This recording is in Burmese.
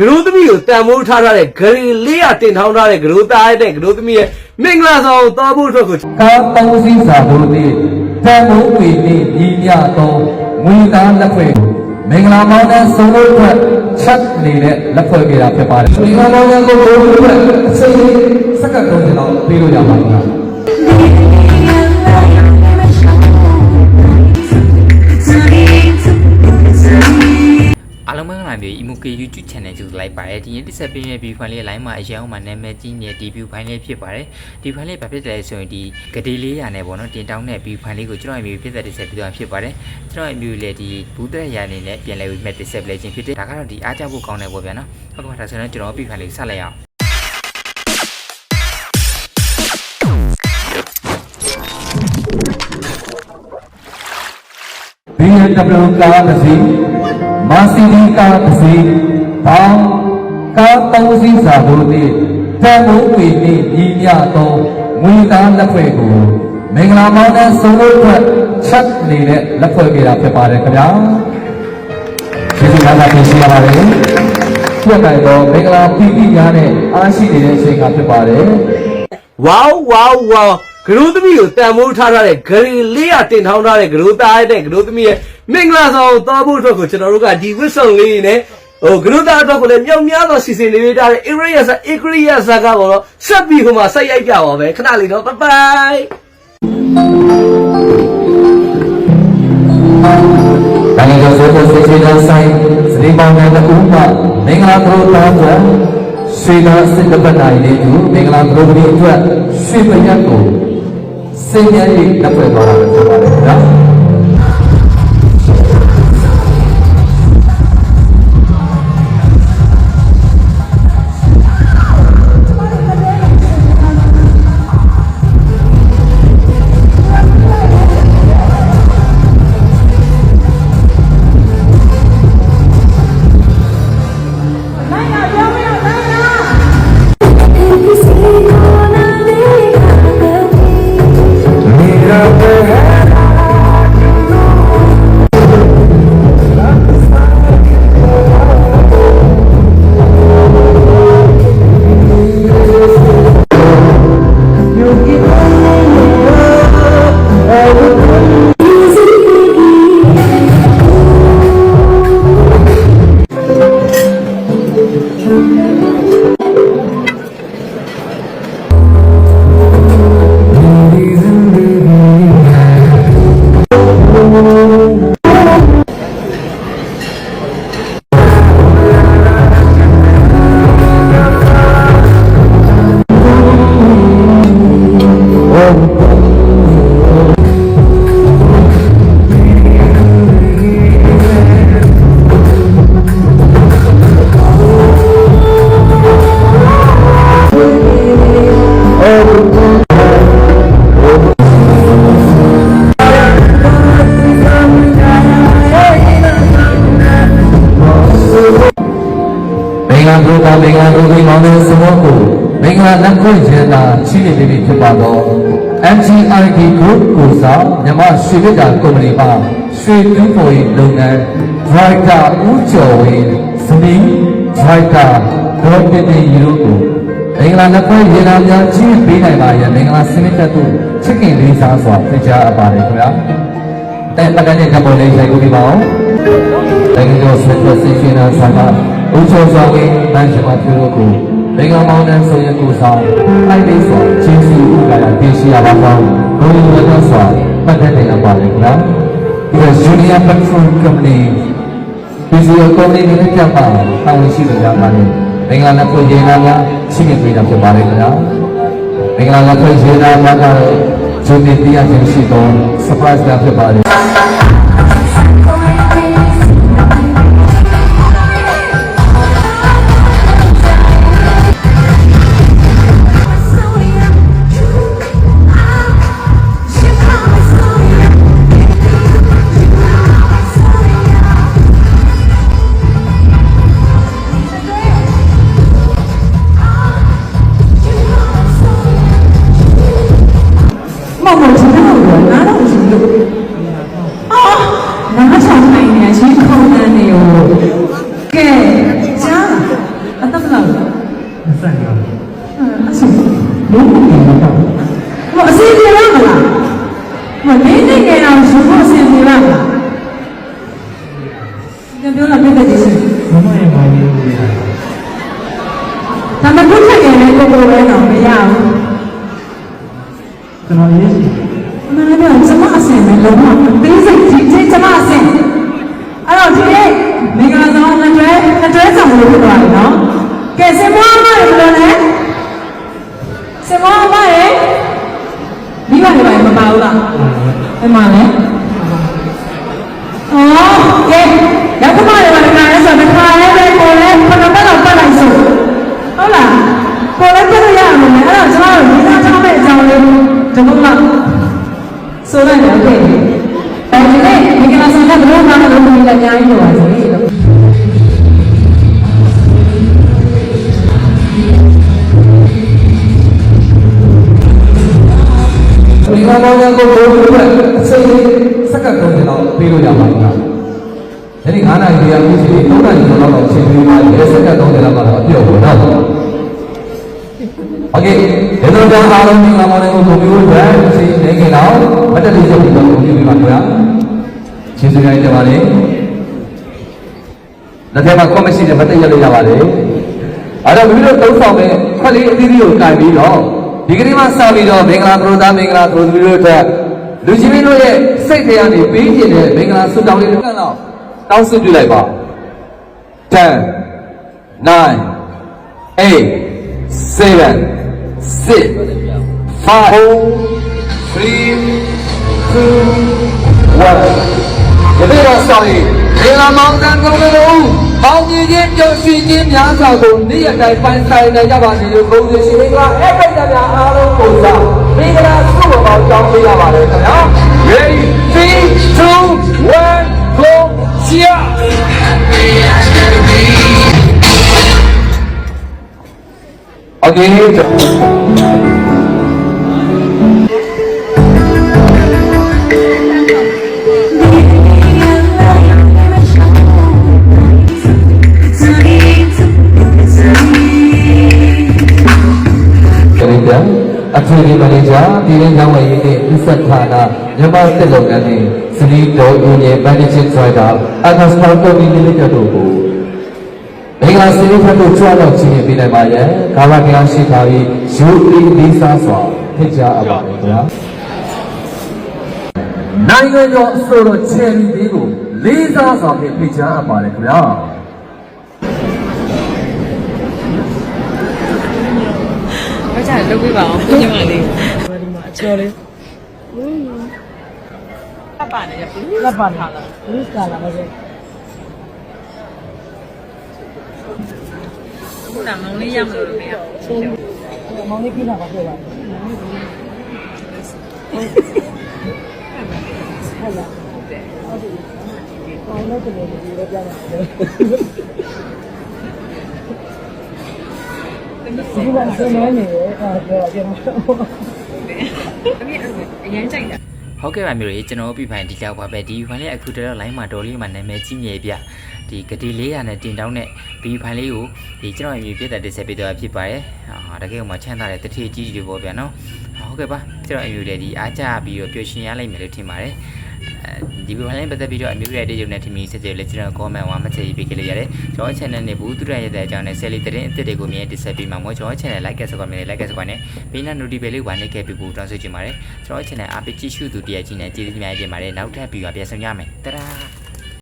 ဂရိုးသမီးကိုတန်မိုးထားထားတဲ့ဂရီလေးရတင်ထောင်းထားတဲ့ဂရိုးသားတဲ့ဂရိုးသမီးရဲ့မင်္ဂလာဆောင်ကိုသွားဖို့အတွက်ကိုကာတောင်းစီစာဘုသည်တန်မိုးဝေနေညီမြသောငွေသားလက်ဖွဲ့ကိုမင်္ဂလာမောင်းတဲ့ဆုံးလို့အတွက်ချက်နေတဲ့လက်ဖွဲ့ကြတာဖြစ်ပါတယ်မင်္ဂလာမောင်းတဲ့ကိုဘိုးဘုရားအစိမ်းစက္ကန့်30လောက်ပြေးလို့ရပါမယ် မင်္ဂလာမျိုး Imoke YouTube Channel ကြိုဆိုလိုက်ပါတယ်ဒီနေ့တစ်ဆက်ပေးမယ့် view file လေး line မှာအရင်အောင်မှာနာမည်ကြီးနေတဲ့ view file လေးဖြစ်ပါတယ်ဒီ file လေးဘာဖြစ်တယ်လဲဆိုရင်ဒီဂတိလေးရာနဲ့ပေါ့နော်တင်တောင်းတဲ့ view file လေးကိုကျွန်တော်အမျိုးဖြစ်တဲ့တစ်ဆက်ပြီးတော့ဖြစ်ပါတယ်ကျွန်တော်အမျိုးလည်းဒီဘူးတဲ့ရာနေနဲ့ပြန်လဲပြီးမဲ့တစ်ဆက်ပလဲခြင်းဖြစ်တယ်ဒါကတော့ဒီအားကြဖို့ကောင်းတယ်ပေါ့ဗျာနော်ဟုတ်ကဲ့ပါဒါဆိုရင်ကျွန်တော် view file လေးဆက်လိုက်အောင် BMW ကားတစ်စီး မာစီဒီကားတစ်စီးပေါင်းကားသုံးစီးစာဘုသည်တန်မိုးဝေနေညီမြသောငွေသားလက်ဖွဲ့ကိုမင်္ဂလာမောင်းတဲ့ဆုံးလို့အတွက်ချက်နေတဲ့လက်ဖွဲ့ကြတာဖြစ်ပါတယ်ခင်ဗျာကျေးဇူးများစွာတင်ရှိရပါတယ်ပြတ်တိုင်းတော့မင်္ဂလာပီတိများနဲ့အားရှိနေတဲ့အချိန်ကဖြစ်ပါတယ်ဝေါဝေါဝေါဂရိုးသမီးကိုတန်မိုးထားထားတဲ့ဂရီလေးရတင်ထောင်းထားတဲ့ဂရိုးသားတဲ့ဂရိုးသမီးရဲ့ မင်္ဂလာဆောင်ကိုသွားဖို့အတွက်ကိုကျွန်တော်တို့ကဒီဝစ်စုံလေးနဲ့ဟိုဂရိုးသားအတွက်ကိုလည်းမြောက်များသောစီစဉ်နေပေးထားတဲ့ area ဆာ area ဆာကတော့ဆက်ပြီးဟိုမှာဆက်ရိုက်ကြပါပဲခဏလေးတော့ဘိုင်ဘိုင်နိုင်ငံတော်ဆိုတဲ့စေချေတော်ဆိုင်စတိပေါင်းတဲ့ဥပမင်္ဂလာသရိုတော်အတွက်ရွှေတော်စစ်တပတ်နိုင်လေးသူမင်္ဂလာသရိုပတိအတွက်ရွှေပညတ်ကိုစင်ရည်လက်ဖွဲ့သွားတာဖြစ်ပါတယ်ခ လာဒုက္ခမင်္ဂလာဒုက္ခမောင်တဲ့စမောကိုမင်္ဂလာလက်ခွင့်ရတာချီးနေပြီဖြစ်ပါတော့ MGID Group ကိုစားမြမရွှေမြတာကုမ္ပဏီမှရွှေတူးပေါ်ရေးလုပ်ငန်း Driver ဦးကျော်ဝင်းစနီး Driver ဒေါ်တင်တင်ယူကိုမင်္ဂလာလက်ခွင့်ရတာများချီးပေးနိုင်ပါရဲ့မင်္ဂလာစနစ်တက်သူချစ်ခင်လေးစားစွာဖိတ်ကြားအပ်ပါတယ်ခင်ဗျာတဲ့ပကတဲ့ကပေါ်လေးဆိုင်ကိုဒီပါအောင်နိုင်ငံတော်ဆွေးနွေးစီစဉ်တာဆိုင်မှာ ဦးကျော်စောင်းရဲ့တန်ရှမပြုလို့ကိုဒေဂမောင်တန်းဆိုရင်ကိုဆောင်လိုက်လေးစွာချင်းစီဥက္ကရာတင်ရှိရပါတော့ဘုံရတော်စွာပတ်သက်နေပါလေခင်ဗျာဒီက Junior Petrol Company ပြည်စီကုမ္ပဏီနဲ့ကြပါတာဝန်ရှိကြပါလေမင်္ဂလာလက်ဖွဲ့ရေးနာများရှိနေပြီတာဖြစ်ပါလေခင်ဗျာမင်္ဂလာလက်ဖွဲ့ရေးနာများကတော့ဂျုံတီတရားချင်းရှိသော surprise ကဖြစ်ပါလေ কিন্তু နိုင်ငံကိုဘုံဘုံကစိတ်လေးစက္ကန့်ကုန်တယ်တော့ပြေးလို့ရပါဘူး။အဲဒီ9နိုင်ကြီးကအခုချိန်3နိုင်ကျော်တော့ချိန်ပြီးမှလေစက္ကန့်ကုန်တယ်တော့အပြော့ဘူးနော်။ Okay ဒီလိုကြောင့်အားလုံးဒီမှာမောင်လေးကိုဘုံမျိုးပဲချိန်နေကြတော့မတက်လို့ရုပ်ပြီးတော့ဘုံမျိုးပြပါခင်ဗျာ။ကျေးဇူးများတင်ပါတယ်။ဒါထဲမှာ comment ရှိတယ်မတက်ရလို့ရပါတယ်။အဲ့တော့ဒီလိုသုံးဆောင်တဲ့ခွက်လေးအသီးသီးကိုတိုင်ပြီးတော့ ဒီကနေ့မှစပြီးတော့မင်္ဂလာပရိုသားမင်္ဂလာသူတို့အတွက်လူကြီးမင်းတို့ရဲ့စိတ်ထဲကနေပေးခြင်းတဲ့မင်္ဂလာဆုတောင်းလေးတစ်ခါတော့တောင်းဆုပြုလိုက်ပါ10 9 8 7 6 5 3 2 1ဒီနေ့တော့ဆောင်းရင်ဒေလာမောင်တန်ကုန်လို့ ပေါင်းကြီးချင်းကြုံရှိခြင်းများစွာကိုနေ့ရက်တိုင်းပိုင်ဆိုင်နေကြပါစေလို့ဘုရားရှင်ကအဲ့ပိတ်တများအားလုံးကိုစားမင်္ဂလာဆုတော်ပေါင်းကြောင်းပေးရပါတယ်ခင်ဗျာ Ready 3 2 1 go cheer Okay က မန်နေဂျာပြည်ရင်းကျောင်းဝယ်ရေးနဲ့ဥစ္စာဌာနမြန်မာစစ်လုပ်ငန်းနဲ့စနီတော်ယူနီမန်နေဂျာဒရိုက်တာအကစပါတိုမီလီမိတက်တို့ကိုမင်္ဂလာစီရီဖတ်တို့ကြွားတော့ချင်းပြနိုင်ပါရဲ့ကာဝတရားရှိထားပြီးယူအီဒီစာစွာထိကြအပ်ပါမယ်ခင်ဗျာနိုင်ငံတော်အစိုးရချယ်ရီဒီကိုလေးစားစွာဖြင့်ဖိတ်ကြားအပ်ပါတယ်ခင်ဗျာ ဘာကြလုပ်ပေးပါအောင်ညမလေးဒီမှာအချော်လေးလက်ပါနေရဘူးလက်ပါထားလားဘူးကလာမစေခုနမောင်လေးရမလို့မရမောင်လေးပြတာပါပြောပါဟုတ်လားဟုတ်တယ်ဟုတ်တယ်ဟုတ်တယ်ဒီလိုပြောတာဒီကဆင်းနေနေ အဲ့ဒါပြောပြမှာအမေအရင်ကြိုက်တာဟုတ်ကဲ့ပါမျိုးရေကျွန်တော်တို့ပြဖိုင်ဒီလောက်ပါပဲဒီဖိုင်လေးအခုတည်းတော့ line မှာတော်လေးမှာနာမည်ကြီးမြေပြဒီဂတိ400နဲ့တင်တောင်းတဲ့ဒီဖိုင်လေးကိုဒီကျွန်တော်အမြင်ပြတဲ့တစ်ဆက်ပြတော့ဖြစ်ပါတယ်ဟာတကယ်ကိုမှချမ်းသာတဲ့တတိကြီးတွေပေါ့ဗျာနော်ဟုတ်ကဲ့ပါကျွန်တော်အမြင်လည်းဒီအားကြပြီးတော့ပျော်ရွှင်ရလိမ့်မယ်လို့ထင်ပါတယ်အဲ ဒီဗီဒီယိုလေးပတ်သက်ပြီးတော့အမျိုးရဲ့အတေးရုံနဲ့ထင်မြင်ဆက်ကြလက်ကျွန်တော် comment ဝါမချေပေးခဲ့လို့ရတယ်ကျွန်တော် channel နဲ့ဘူးသူရရဲ့တဲ့အကြောင်းနဲ့ selly တဲ့တဲ့အစ်တွေကိုမြင်တက်ဆက်ပြီးမှာမို့ကျွန်တော် channel like ဆက်ကွန်မြင် like ဆက်ကွန်နဲ့ဘေးနာ notification လေးဝါနေခဲ့ပြီးပို့တောင်းဆိုချင်ပါတယ်ကျွန်တော် channel အားပေးကြည့်ရှုသူတရချင်းနဲ့ကျေးဇူးများတင်ပါတယ်နောက်ထပ်ပြီးတော့ပြန်ဆောင်ရမယ်တရာ